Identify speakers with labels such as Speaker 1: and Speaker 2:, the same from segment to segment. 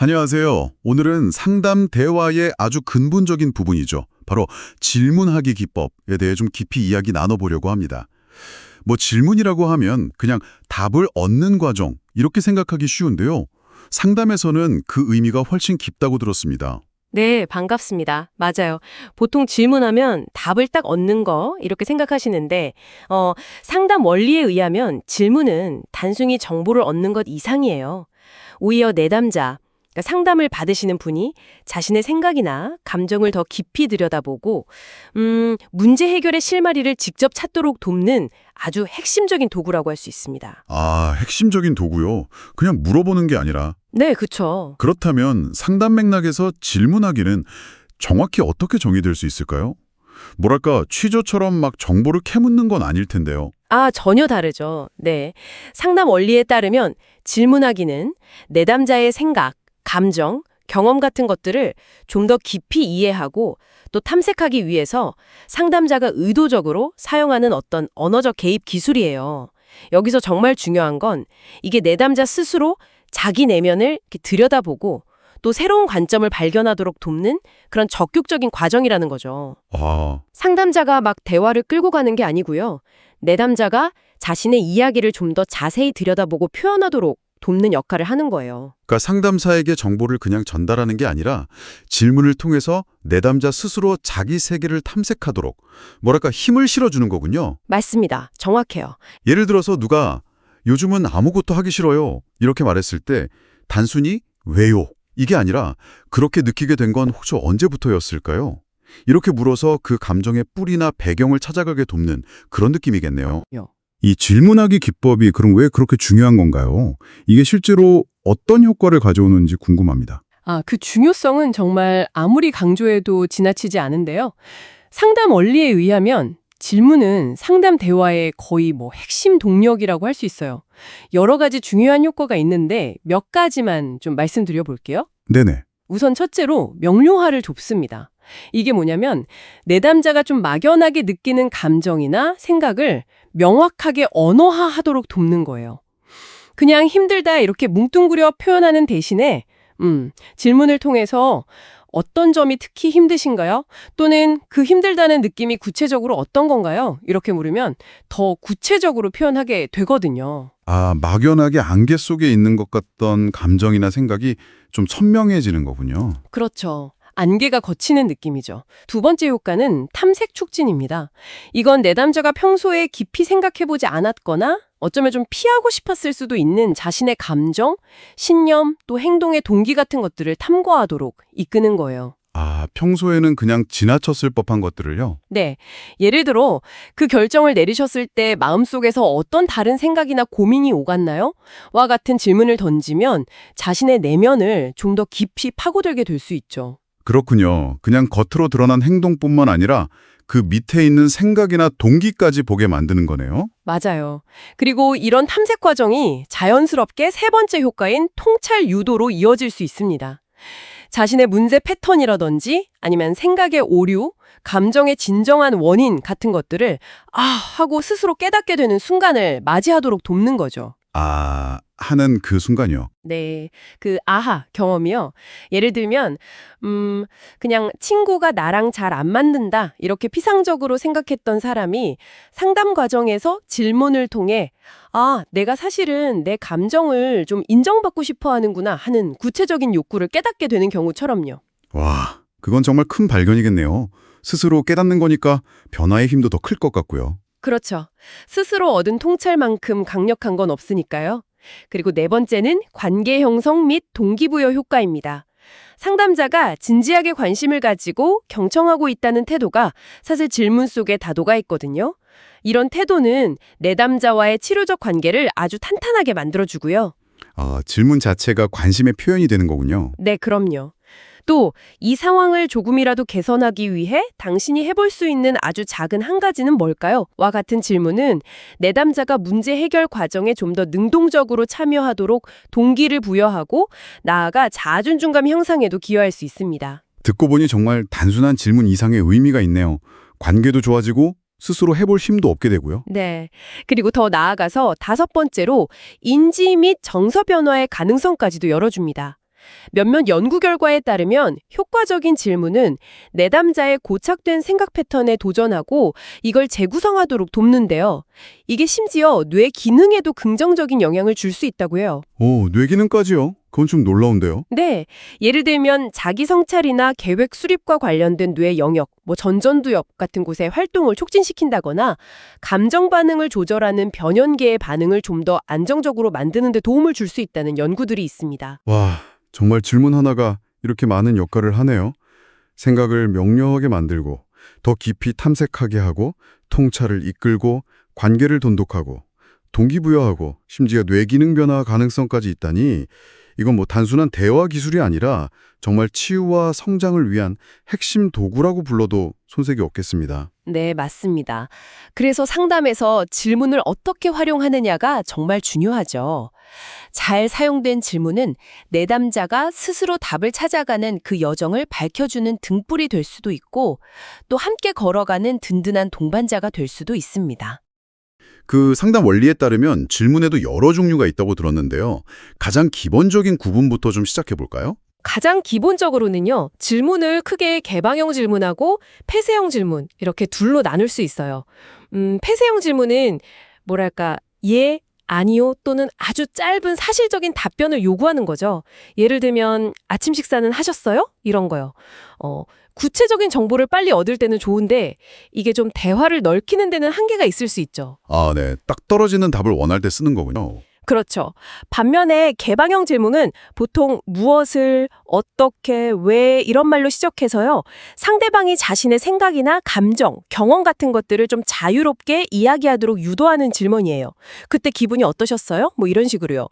Speaker 1: 안녕하세요. 오늘은 상담 대화의 아주 근본적인 부분이죠. 바로 질문하기 기법에 대해 좀 깊이 이야기 나눠보려고 합니다. 뭐 질문이라고 하면 그냥 답을 얻는 과정 이렇게 생각하기 쉬운데요. 상담에서는 그 의미가 훨씬 깊다고 들었습니다.
Speaker 2: 네, 반갑습니다. 맞아요. 보통 질문하면 답을 딱 얻는 거 이렇게 생각하시는데 어, 상담 원리에 의하면 질문은 단순히 정보를 얻는 것 이상이에요. 오히려 내담자, 그러니까 상담을 받으시는 분이 자신의 생각이나 감정을 더 깊이 들여다보고 음, 문제 해결의 실마리를 직접 찾도록 돕는 아주 핵심적인 도구라고 할 수 있습니다.
Speaker 1: 아, 핵심적인 도구요. 그냥 물어보는 게 아니라
Speaker 2: 네, 그렇죠.
Speaker 1: 그렇다면 상담 맥락에서 질문하기는 정확히 어떻게 정의될 수 있을까요? 뭐랄까 취조처럼 막 정보를 캐묻는 건 아닐 텐데요.
Speaker 2: 아, 전혀 다르죠. 네. 상담 원리에 따르면 질문하기는 내담자의 생각, 감정, 경험 같은 것들을 좀 더 깊이 이해하고 또 탐색하기 위해서 상담자가 의도적으로 사용하는 어떤 언어적 개입 기술이에요. 여기서 정말 중요한 건 이게 내담자 스스로 자기 내면을 들여다보고 또 새로운 관점을 발견하도록 돕는 그런 적극적인 과정이라는 거죠.
Speaker 1: 아,
Speaker 2: 상담자가 막 대화를 끌고 가는 게 아니고요. 내담자가 자신의 이야기를 좀 더 자세히 들여다보고 표현하도록 돕는 역할을 하는 거예요.
Speaker 1: 그러니까 상담사에게 정보를 그냥 전달하는 게 아니라 질문을 통해서 내담자 스스로 자기 세계를 탐색하도록 뭐랄까 힘을 실어주는 거군요.
Speaker 2: 맞습니다. 정확해요.
Speaker 1: 예를 들어서 누가 요즘은 아무것도 하기 싫어요 이렇게 말했을 때 단순히 왜요? 이게 아니라 그렇게 느끼게 된 건 혹시 언제부터였을까요? 이렇게 물어서 그 감정의 뿌리나 배경을 찾아가게 돕는 그런 느낌이겠네요. 이 질문하기 기법이 그럼 왜 그렇게 중요한 건가요? 이게 실제로 어떤 효과를 가져오는지 궁금합니다.
Speaker 3: 아, 그 중요성은 정말 아무리 강조해도 지나치지 않은데요. 상담 원리에 의하면 질문은 상담 대화의 거의 뭐 핵심 동력이라고 할 수 있어요. 여러 가지 중요한 효과가 있는데 몇 가지만 좀 말씀드려 볼게요.
Speaker 1: 네네.
Speaker 3: 우선 첫째로 명료화를 좁습니다. 이게 뭐냐면 내담자가 좀 막연하게 느끼는 감정이나 생각을 명확하게 언어화하도록 돕는 거예요. 그냥 힘들다 이렇게 뭉뚱그려 표현하는 대신에 음, 질문을 통해서 어떤 점이 특히 힘드신가요? 또는 그 힘들다는 느낌이 구체적으로 어떤 건가요? 이렇게 물으면 더 구체적으로 표현하게 되거든요.
Speaker 1: 아, 막연하게 안개 속에 있는 것 같던 감정이나 생각이 좀 선명해지는 거군요.
Speaker 3: 그렇죠. 안개가 걷히는 느낌이죠. 두 번째 효과는 탐색 촉진입니다. 이건 내담자가 평소에 깊이 생각해보지 않았거나 어쩌면 좀 피하고 싶었을 수도 있는 자신의 감정, 신념, 또 행동의 동기 같은 것들을 탐구하도록 이끄는 거예요.
Speaker 1: 아, 평소에는 그냥 지나쳤을 법한 것들을요?
Speaker 3: 네. 예를 들어 그 결정을 내리셨을 때 마음속에서 어떤 다른 생각이나 고민이 오갔나요? 와 같은 질문을 던지면 자신의 내면을 좀 더 깊이 파고들게 될 수 있죠.
Speaker 1: 그렇군요. 그냥 겉으로 드러난 행동뿐만 아니라 그 밑에 있는 생각이나 동기까지 보게 만드는 거네요.
Speaker 3: 맞아요. 그리고 이런 탐색 과정이 자연스럽게 세 번째 효과인 통찰 유도로 이어질 수 있습니다. 자신의 문제 패턴이라든지 아니면 생각의 오류, 감정의 진정한 원인 같은 것들을 아 하고 스스로 깨닫게 되는 순간을 맞이하도록 돕는 거죠.
Speaker 1: 아, 하는 그 순간이요.
Speaker 3: 네. 그 아하 경험이요. 예를 들면 음 그냥 친구가 나랑 잘 안 맞는다. 이렇게 피상적으로 생각했던 사람이 상담 과정에서 질문을 통해 아, 내가 사실은 내 감정을 좀 인정받고 싶어 하는구나 하는 구체적인 욕구를 깨닫게 되는 경우처럼요.
Speaker 1: 와, 그건 정말 큰 발견이겠네요. 스스로 깨닫는 거니까 변화의 힘도 더 클 것 같고요.
Speaker 3: 그렇죠. 스스로 얻은 통찰만큼 강력한 건 없으니까요. 그리고 네 번째는 관계 형성 및 동기부여 효과입니다. 상담자가 진지하게 관심을 가지고 경청하고 있다는 태도가 사실 질문 속에 다도가 있거든요. 이런 태도는 내담자와의 치료적 관계를 아주 탄탄하게 만들어주고요.
Speaker 1: 아, 질문 자체가 관심의 표현이 되는 거군요.
Speaker 3: 네, 그럼요. 또 이 상황을 조금이라도 개선하기 위해 당신이 해볼 수 있는 아주 작은 한 가지는 뭘까요? 와 같은 질문은 내담자가 문제 해결 과정에 좀 더 능동적으로 참여하도록 동기를 부여하고 나아가 자존감감 형상에도 기여할 수 있습니다.
Speaker 1: 듣고 보니 정말 단순한 질문 이상의 의미가 있네요. 관계도 좋아지고 스스로 해볼 힘도 얻게 되고요.
Speaker 3: 네. 그리고 더 나아가서 다섯 번째로 인지 및 정서 변화의 가능성까지도 열어줍니다.
Speaker 4: 몇몇 연구 결과에 따르면 효과적인 질문은 내담자의 고착된 생각 패턴에 도전하고 이걸 재구성하도록 돕는데요. 이게 심지어 뇌 기능에도 긍정적인 영향을 줄 수 있다고 해요.
Speaker 1: 오, 뇌 기능까지요? 그건 좀 놀라운데요.
Speaker 4: 네. 예를 들면 자기 성찰이나 계획 수립과 관련된 뇌 영역, 뭐 전전두엽 같은 곳의 활동을 촉진시킨다거나 감정 반응을 조절하는 변연계의 반응을 좀 더 안정적으로 만드는 데 도움을 줄 수 있다는 연구들이 있습니다.
Speaker 1: 와, 정말 질문 하나가 이렇게 많은 역할을 하네요. 생각을 명료하게 만들고 더 깊이 탐색하게 하고 통찰을 이끌고 관계를 돈독하고 동기부여하고 심지어 뇌기능 변화 가능성까지 있다니 이건 뭐 단순한 대화 기술이 아니라 정말 치유와 성장을 위한 핵심 도구라고 불러도 손색이 없겠습니다.
Speaker 4: 네, 맞습니다. 그래서 상담에서 질문을 어떻게 활용하느냐가 정말 중요하죠. 잘 사용된 질문은 내담자가 스스로 답을 찾아가는 그 여정을 밝혀주는 등불이 될 수도 있고 또 함께 걸어가는 든든한 동반자가 될 수도 있습니다.
Speaker 1: 그 상담 원리에 따르면 질문에도 여러 종류가 있다고 들었는데요. 가장 기본적인 구분부터 좀 시작해 볼까요?
Speaker 2: 가장 기본적으로는요, 질문을 크게 개방형 질문하고 폐쇄형 질문, 이렇게 둘로 나눌 수 있어요. 음, 폐쇄형 질문은, 뭐랄까, 예, 아니요, 또는 아주 짧은 사실적인 답변을 요구하는 거죠. 예를 들면, 아침 식사는 하셨어요? 이런 거요. 어, 구체적인 정보를 빨리 얻을 때는 좋은데, 이게 좀 대화를 넓히는 데는 한계가 있을 수 있죠.
Speaker 1: 아, 네. 딱 떨어지는 답을 원할 때 쓰는 거군요.
Speaker 2: 그렇죠. 반면에 개방형 질문은 보통 무엇을, 어떻게, 왜 이런 말로 시작해서요. 상대방이 자신의 생각이나 감정, 경험 같은 것들을 좀 자유롭게 이야기하도록 유도하는 질문이에요. 그때 기분이 어떠셨어요? 뭐 이런 식으로요.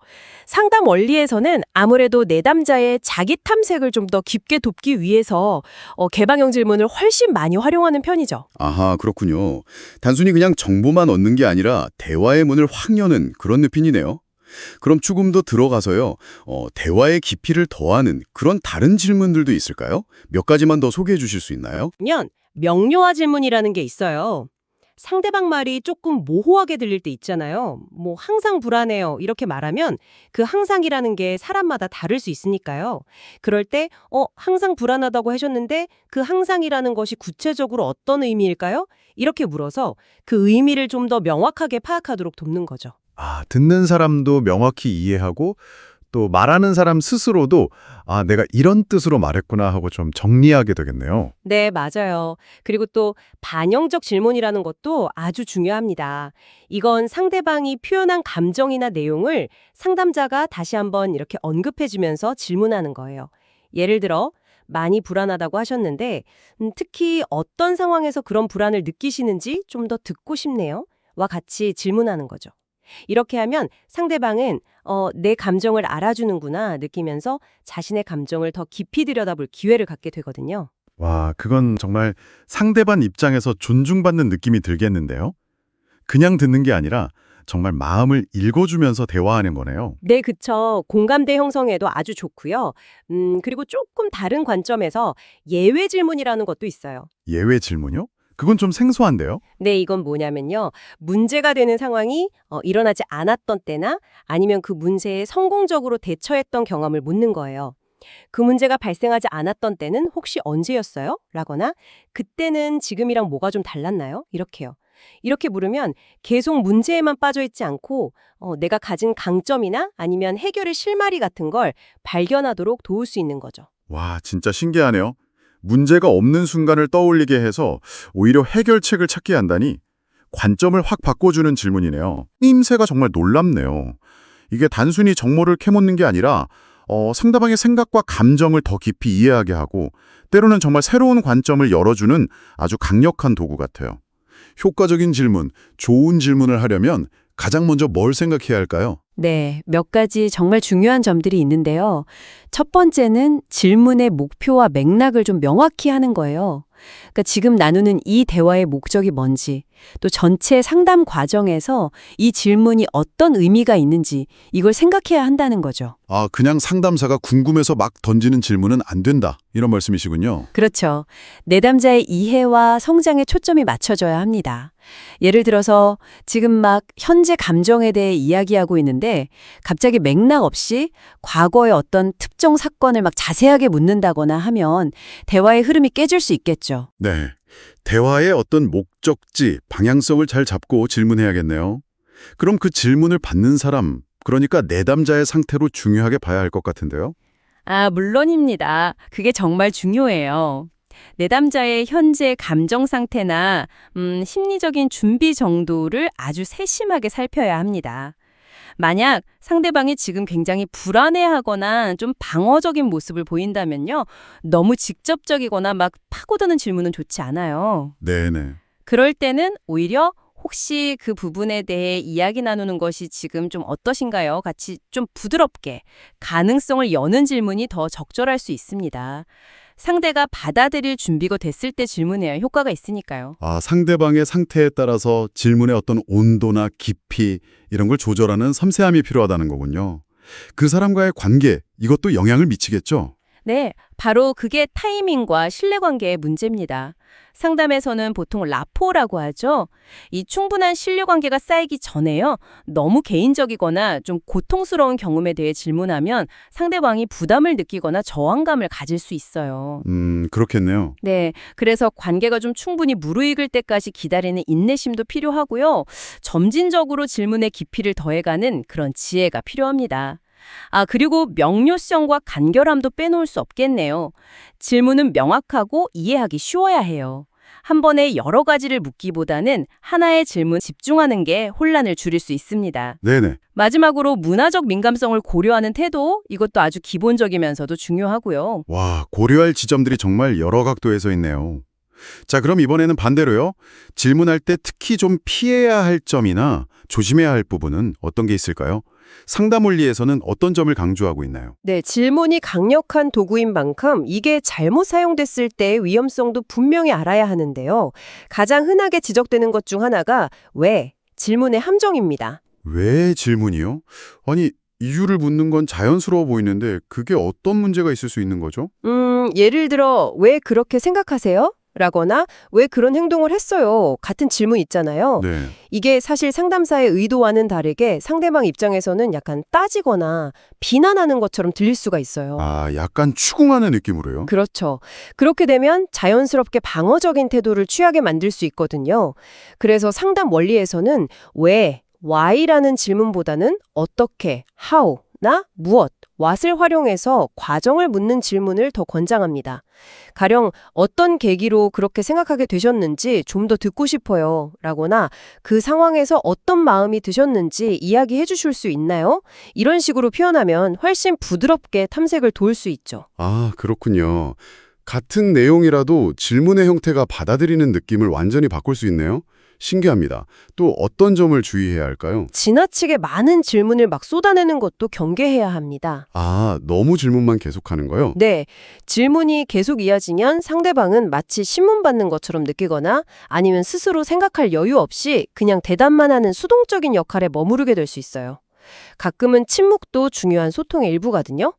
Speaker 2: 상담 원리에서는 아무래도 내담자의 자기 탐색을 좀 더 깊게 돕기 위해서 어, 개방형 질문을 훨씬 많이 활용하는 편이죠.
Speaker 1: 아하, 그렇군요. 단순히 그냥 정보만 얻는 게 아니라 대화의 문을 확 여는 그런 느낌이네요. 그럼 조금 더 들어가서요. 어, 대화의 깊이를 더하는 그런 다른 질문들도 있을까요? 몇 가지만 더 소개해 주실 수 있나요?
Speaker 3: 면 명료화 질문이라는 게 있어요. 상대방 말이 조금 모호하게 들릴 때 있잖아요. 뭐 항상 불안해요. 이렇게 말하면 그 항상이라는 게 사람마다 다를 수 있으니까요. 그럴 때 어, 항상 불안하다고 하셨는데 그 항상이라는 것이 구체적으로 어떤 의미일까요? 이렇게 물어서 그 의미를 좀 더 명확하게 파악하도록 돕는 거죠.
Speaker 5: 아, 듣는 사람도 명확히 이해하고 또 말하는 사람 스스로도 아, 내가 이런 뜻으로 말했구나 하고 좀 정리하게 되겠네요.
Speaker 3: 네, 맞아요. 그리고 또 반영적 질문이라는 것도 아주 중요합니다. 이건 상대방이 표현한 감정이나 내용을 상담자가 다시 한번 이렇게 언급해주면서 질문하는 거예요. 예를 들어, 많이 불안하다고 하셨는데, 음, 특히 어떤 상황에서 그런 불안을 느끼시는지 좀 더 듣고 싶네요. 와 같이 질문하는 거죠. 이렇게 하면 상대방은 어, 내 감정을 알아주는구나 느끼면서 자신의 감정을 더 깊이 들여다볼 기회를 갖게 되거든요.
Speaker 5: 와, 그건 정말 상대방 입장에서 존중받는 느낌이 들겠는데요. 그냥 듣는 게 아니라 정말 마음을 읽어주면서 대화하는 거네요.
Speaker 3: 네, 그쵸. 공감대 형성에도 아주 좋고요. 음, 그리고 조금 다른 관점에서 예외 질문이라는 것도 있어요.
Speaker 5: 예외 질문요? 그건 좀 생소한데요.
Speaker 3: 네, 이건 뭐냐면요. 문제가 되는 상황이 어, 일어나지 않았던 때나 아니면 그 문제에 성공적으로 대처했던 경험을 묻는 거예요. 그 문제가 발생하지 않았던 때는 혹시 언제였어요? 라거나 그때는 지금이랑 뭐가 좀 달랐나요? 이렇게요. 이렇게 물으면 계속 문제에만 빠져 있지 않고 어, 내가 가진 강점이나 아니면 해결의 실마리 같은 걸 발견하도록 도울 수 있는 거죠.
Speaker 5: 와, 진짜 신기하네요. 문제가 없는 순간을 떠올리게 해서 오히려 해결책을 찾게 한다니 관점을 확 바꿔주는 질문이네요. 임새가 정말 놀랍네요. 이게 단순히 정보를 캐묻는 게 아니라 어, 상대방의 생각과 감정을 더 깊이 이해하게 하고 때로는 정말 새로운 관점을 열어주는 아주 강력한 도구 같아요. 효과적인 질문, 좋은 질문을 하려면 가장 먼저 뭘 생각해야 할까요?
Speaker 2: 네, 몇 가지 정말 중요한 점들이 있는데요. 첫 번째는 질문의 목표와 맥락을 좀 명확히 하는 거예요.
Speaker 3: 그러니까 지금 나누는 이 대화의 목적이 뭔지, 또 전체 상담 과정에서 이 질문이 어떤 의미가 있는지 이걸 생각해야 한다는 거죠.
Speaker 1: 아, 그냥 상담사가 궁금해서 막 던지는 질문은 안 된다. 이런 말씀이시군요.
Speaker 3: 그렇죠. 내담자의 이해와 성장에 초점이 맞춰져야 합니다. 예를 들어서 지금 막 현재 감정에 대해 이야기하고 있는데 갑자기 맥락 없이 과거의 어떤 특정 사건을 막 자세하게 묻는다거나 하면 대화의 흐름이 깨질 수 있겠죠.
Speaker 1: 네. 대화의 어떤 목적지, 방향성을 잘 잡고 질문해야겠네요. 그럼 그 질문을 받는 사람, 그러니까 내담자의 상태로 중요하게 봐야 할 것 같은데요.
Speaker 3: 아, 물론입니다. 그게 정말 중요해요. 내담자의 현재 감정 상태나 음, 심리적인 준비 정도를 아주 세심하게 살펴야 합니다. 만약 상대방이 지금 굉장히 불안해하거나 좀 방어적인 모습을 보인다면요. 너무 직접적이거나 막 파고드는 질문은 좋지 않아요.
Speaker 1: 네네.
Speaker 3: 그럴 때는 오히려 혹시 그 부분에 대해 이야기 나누는 것이 지금 좀 어떠신가요? 같이 좀 부드럽게 가능성을 여는 질문이 더 적절할 수 있습니다. 상대가 받아들일 준비가 됐을 때 질문해야 효과가 있으니까요.
Speaker 1: 아, 상대방의 상태에 따라서 질문의 어떤 온도나 깊이 이런 걸 조절하는 섬세함이 필요하다는 거군요. 그 사람과의 관계, 이것도 영향을 미치겠죠?
Speaker 3: 네, 바로 그게 타이밍과 신뢰관계의 문제입니다. 상담에서는 보통 라포라고 하죠. 이 충분한 신뢰관계가 쌓이기 전에요. 너무 개인적이거나 좀 고통스러운 경험에 대해 질문하면 상대방이 부담을 느끼거나 저항감을 가질 수 있어요.
Speaker 1: 음, 그렇겠네요.
Speaker 3: 네, 그래서 관계가 좀 충분히 무르익을 때까지 기다리는 인내심도 필요하고요. 점진적으로 질문의 깊이를 더해가는 그런 지혜가 필요합니다. 아, 그리고 명료성과 간결함도 빼놓을 수 없겠네요. 질문은 명확하고 이해하기 쉬워야 해요. 한 번에 여러 가지를 묻기보다는 하나의 질문 집중하는 게 혼란을 줄일 수 있습니다.
Speaker 1: 네네.
Speaker 3: 마지막으로 문화적 민감성을 고려하는 태도, 이것도 아주 기본적이면서도 중요하고요.
Speaker 1: 와, 고려할 지점들이 정말 여러 각도에서 있네요. 자, 그럼 이번에는 반대로요. 질문할 때 특히 좀 피해야 할 점이나 조심해야 할 부분은 어떤 게 있을까요? 상담 원리에서는 어떤 점을 강조하고 있나요?
Speaker 6: 네, 질문이 강력한 도구인 만큼 이게 잘못 사용됐을 때의 위험성도 분명히 알아야 하는데요. 가장 흔하게 지적되는 것 중 하나가 왜? 질문의 함정입니다.
Speaker 1: 왜 질문이요? 아니, 이유를 묻는 건 자연스러워 보이는데 그게 어떤 문제가 있을 수 있는 거죠?
Speaker 6: 음, 예를 들어 왜 그렇게 생각하세요? 라거나 왜 그런 행동을 했어요? 같은 질문 있잖아요.
Speaker 1: 네.
Speaker 6: 이게 사실 상담사의 의도와는 다르게 상대방 입장에서는 약간 따지거나 비난하는 것처럼 들릴 수가 있어요.
Speaker 1: 아, 약간 추궁하는 느낌으로요?
Speaker 6: 그렇죠. 그렇게 되면 자연스럽게 방어적인 태도를 취하게 만들 수 있거든요. 그래서 상담 원리에서는 왜, why라는 질문보다는 어떻게, how, 나, 무엇, what을 활용해서 과정을 묻는 질문을 더 권장합니다. 가령 어떤 계기로 그렇게 생각하게 되셨는지 좀 더 듣고 싶어요. 라거나 그 상황에서 어떤 마음이 드셨는지 이야기해 주실 수 있나요? 이런 식으로 표현하면 훨씬 부드럽게 탐색을 도울 수 있죠.
Speaker 7: 아, 그렇군요. 같은 내용이라도 질문의 형태가 받아들이는 느낌을 완전히 바꿀 수 있네요. 신기합니다. 또 어떤 점을 주의해야 할까요?
Speaker 6: 지나치게 많은 질문을 막 쏟아내는 것도 경계해야 합니다.
Speaker 7: 아, 너무 질문만 계속하는 거요?
Speaker 6: 네, 질문이 계속 이어지면 상대방은 마치 신문 받는 것처럼 느끼거나 아니면 스스로 생각할 여유 없이 그냥 대답만 하는 수동적인 역할에 머무르게 될 수 있어요. 가끔은 침묵도 중요한 소통의 일부거든요.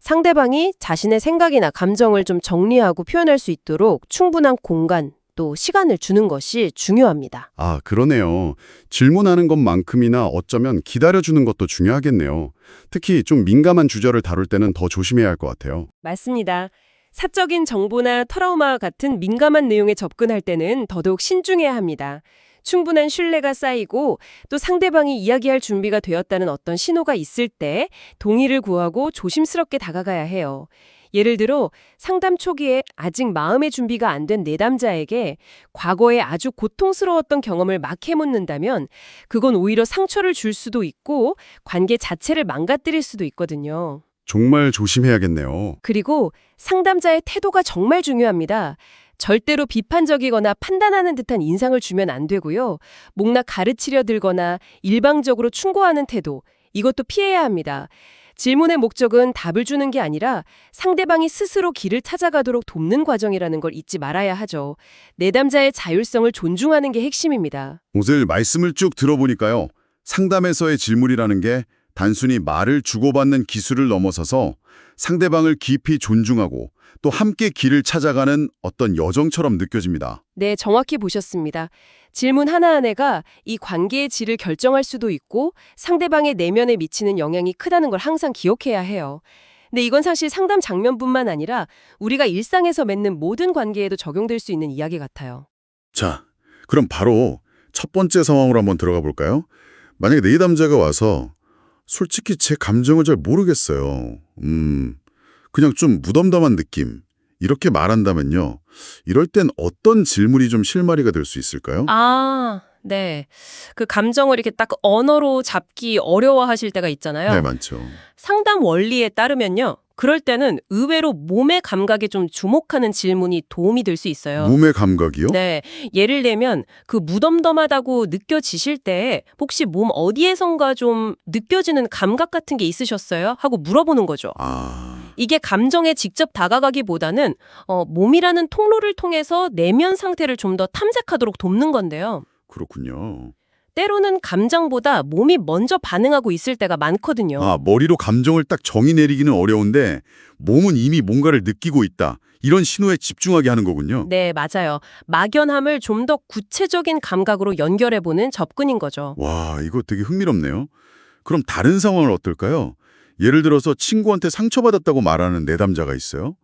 Speaker 6: 상대방이 자신의 생각이나 감정을 좀 정리하고 표현할 수 있도록 충분한 공간 또 시간을 주는 것이 중요합니다.
Speaker 7: 아, 그러네요. 질문하는 것만큼이나 어쩌면 기다려주는 것도 중요하겠네요. 특히 좀 민감한 주제를 다룰 때는 더 조심해야 할 것 같아요.
Speaker 3: 맞습니다. 사적인 정보나 트라우마 같은 민감한 내용에 접근할 때는 더더욱 신중해야 합니다. 충분한 신뢰가 쌓이고 또 상대방이 이야기할 준비가 되었다는 어떤 신호가 있을 때 동의를 구하고 조심스럽게 다가가야 해요. 예를 들어 상담 초기에 아직 마음의 준비가 안 된 내담자에게 과거에 아주 고통스러웠던 경험을 막 해묻는다면 그건 오히려 상처를 줄 수도 있고 관계 자체를 망가뜨릴 수도 있거든요.
Speaker 7: 정말 조심해야겠네요.
Speaker 3: 그리고 상담자의 태도가 정말 중요합니다. 절대로 비판적이거나 판단하는 듯한 인상을 주면 안 되고요. 목나 가르치려 들거나 일방적으로 충고하는 태도, 이것도 피해야 합니다. 질문의 목적은 답을 주는 게 아니라 상대방이 스스로 길을 찾아가도록 돕는 과정이라는 걸 잊지 말아야 하죠. 내담자의 자율성을 존중하는 게 핵심입니다.
Speaker 1: 오늘 말씀을 쭉 들어보니까요. 상담에서의 질문이라는 게 단순히 말을 주고받는 기술을 넘어서서 상대방을 깊이 존중하고 또 함께 길을 찾아가는 어떤 여정처럼 느껴집니다.
Speaker 3: 네, 정확히 보셨습니다. 질문 하나하나가 이 관계의 질을 결정할 수도 있고 상대방의 내면에 미치는 영향이 크다는 걸 항상 기억해야 해요. 근데 이건 사실 상담 장면뿐만 아니라 우리가 일상에서 맺는 모든 관계에도 적용될 수 있는 이야기 같아요.
Speaker 1: 자, 그럼 바로 첫 번째 상황으로 한번 들어가 볼까요? 만약에 내담자가 와서 솔직히 제 감정을 잘 모르겠어요. 음, 그냥 좀 무덤덤한 느낌. 이렇게 말한다면요. 이럴 땐 어떤 질문이 좀 실마리가 될 수 있을까요?
Speaker 3: 아, 네. 그 감정을 이렇게 딱 언어로 잡기 어려워하실 때가 있잖아요.
Speaker 1: 네, 많죠.
Speaker 3: 상담 원리에 따르면요. 그럴 때는 의외로 몸의 감각에 좀 주목하는 질문이 도움이 될 수 있어요.
Speaker 1: 몸의 감각이요?
Speaker 3: 네. 예를 들면 그 무덤덤하다고 느껴지실 때 혹시 몸 어디에선가 좀 느껴지는 감각 같은 게 있으셨어요? 하고 물어보는 거죠.
Speaker 1: 아,
Speaker 3: 이게 감정에 직접 다가가기보다는 어, 몸이라는 통로를 통해서 내면 상태를 좀 더 탐색하도록 돕는 건데요.
Speaker 1: 그렇군요.
Speaker 3: 때로는 감정보다 몸이 먼저 반응하고 있을 때가 많거든요.
Speaker 1: 아, 머리로 감정을 딱 정의 내리기는 어려운데 몸은 이미 뭔가를 느끼고 있다. 이런 신호에 집중하게 하는 거군요.
Speaker 3: 네, 맞아요. 막연함을 좀 더 구체적인 감각으로 연결해보는 접근인 거죠.
Speaker 1: 와, 이거 되게 흥미롭네요. 그럼 다른 상황은 어떨까요? 예를 들어서 친구한테 상처받았다고 말하는 내담자가 있어요.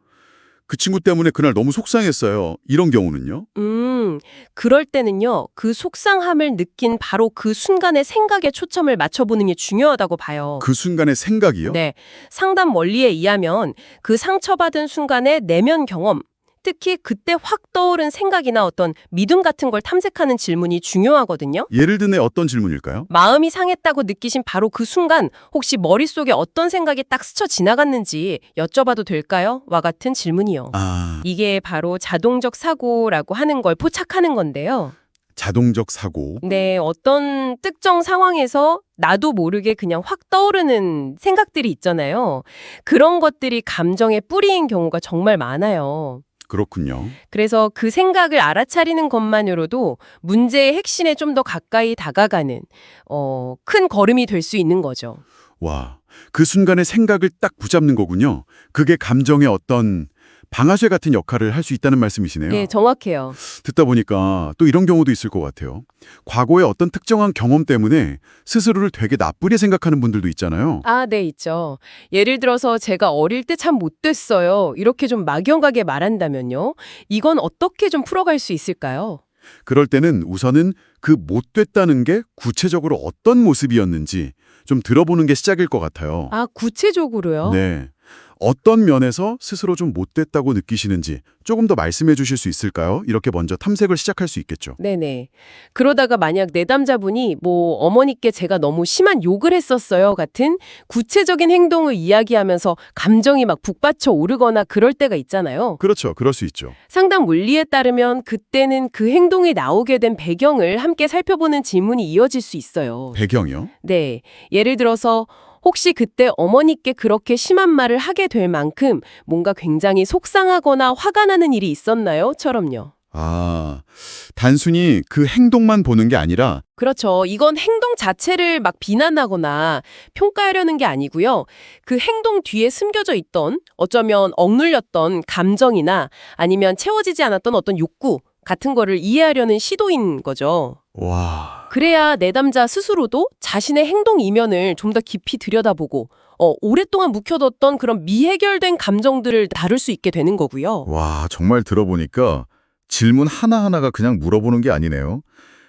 Speaker 1: 그 친구 때문에 그날 너무 속상했어요. 이런 경우는요?
Speaker 3: 음, 그럴 때는요, 그 속상함을 느낀 바로 그 순간의 생각에 초점을 맞춰보는 게 중요하다고 봐요.
Speaker 1: 그 순간의 생각이요?
Speaker 3: 네. 상담 원리에 의하면 그 상처받은 순간의 내면 경험, 특히 그때 확 떠오른 생각이나 어떤 믿음 같은 걸 탐색하는 질문이 중요하거든요.
Speaker 1: 예를 들네 어떤 질문일까요?
Speaker 3: 마음이 상했다고 느끼신 바로 그 순간 혹시 머릿속에 어떤 생각이 딱 스쳐 지나갔는지 여쭤봐도 될까요? 와 같은 질문이요.
Speaker 1: 아,
Speaker 3: 이게 바로 자동적 사고라고 하는 걸 포착하는 건데요.
Speaker 1: 자동적 사고.
Speaker 3: 네, 어떤 특정 상황에서 나도 모르게 그냥 확 떠오르는 생각들이 있잖아요. 그런 것들이 감정의 뿌리인 경우가 정말 많아요.
Speaker 1: 그렇군요.
Speaker 3: 그래서 그 생각을 알아차리는 것만으로도 문제의 핵심에 좀 더 가까이 다가가는 어, 큰 걸음이 될 수 있는 거죠.
Speaker 1: 와, 그 순간의 생각을 딱 붙잡는 거군요. 그게 감정의 어떤 방아쇠 같은 역할을 할 수 있다는 말씀이시네요.
Speaker 3: 네, 정확해요.
Speaker 1: 듣다 보니까 또 이런 경우도 있을 것 같아요. 과거의 어떤 특정한 경험 때문에 스스로를 되게 나쁘게 생각하는 분들도 있잖아요.
Speaker 3: 아, 네, 있죠. 예를 들어서 제가 어릴 때 참 못됐어요. 이렇게 좀 막연하게 말한다면요. 이건 어떻게 좀 풀어갈 수 있을까요?
Speaker 1: 그럴 때는 우선은 그 못됐다는 게 구체적으로 어떤 모습이었는지 좀 들어보는 게 시작일 것 같아요.
Speaker 3: 아, 구체적으로요?
Speaker 1: 네. 어떤 면에서 스스로 좀 못됐다고 느끼시는지 조금 더 말씀해 주실 수 있을까요? 이렇게 먼저 탐색을 시작할 수 있겠죠.
Speaker 3: 네네. 그러다가 만약 내담자분이 뭐 어머니께 제가 너무 심한 욕을 했었어요 같은 구체적인 행동을 이야기하면서 감정이 막 북받쳐 오르거나 그럴 때가 있잖아요.
Speaker 1: 그렇죠. 그럴 수 있죠.
Speaker 3: 상담 원리에 따르면 그때는 그 행동이 나오게 된 배경을 함께 살펴보는 질문이 이어질 수 있어요.
Speaker 1: 배경이요?
Speaker 3: 네. 예를 들어서 혹시 그때 어머니께 그렇게 심한 말을 하게 될 만큼 뭔가 굉장히 속상하거나 화가 나는 일이 있었나요? 처럼요.
Speaker 1: 아, 단순히 그 행동만 보는 게 아니라
Speaker 3: 그렇죠. 이건 행동 자체를 막 비난하거나 평가하려는 게 아니고요. 그 행동 뒤에 숨겨져 있던 어쩌면 억눌렸던 감정이나 아니면 채워지지 않았던 어떤 욕구 같은 거를 이해하려는 시도인 거죠.
Speaker 1: 와,
Speaker 3: 그래야 내담자 스스로도 자신의 행동 이면을 좀 더 깊이 들여다보고 어, 오랫동안 묵혀뒀던 그런 미해결된 감정들을 다룰 수 있게 되는 거고요.
Speaker 1: 와, 정말 들어보니까 질문 하나하나가 그냥 물어보는 게 아니네요.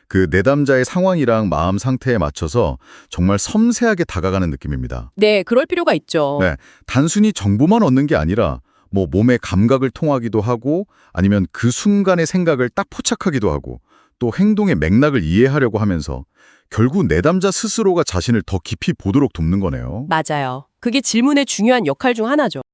Speaker 1: 그 내담자의 상황이랑 마음 상태에 맞춰서 정말 섬세하게 다가가는 느낌입니다.
Speaker 3: 네, 그럴 필요가 있죠.
Speaker 1: 네, 단순히 정보만 얻는 게 아니라 뭐 몸의 감각을 통하기도 하고 아니면 그 순간의 생각을 딱 포착하기도 하고 또 행동의 맥락을 이해하려고 하면서 결국 내담자 스스로가 자신을 더 깊이 보도록 돕는 거네요.
Speaker 3: 맞아요. 그게 질문의 중요한 역할 중 하나죠.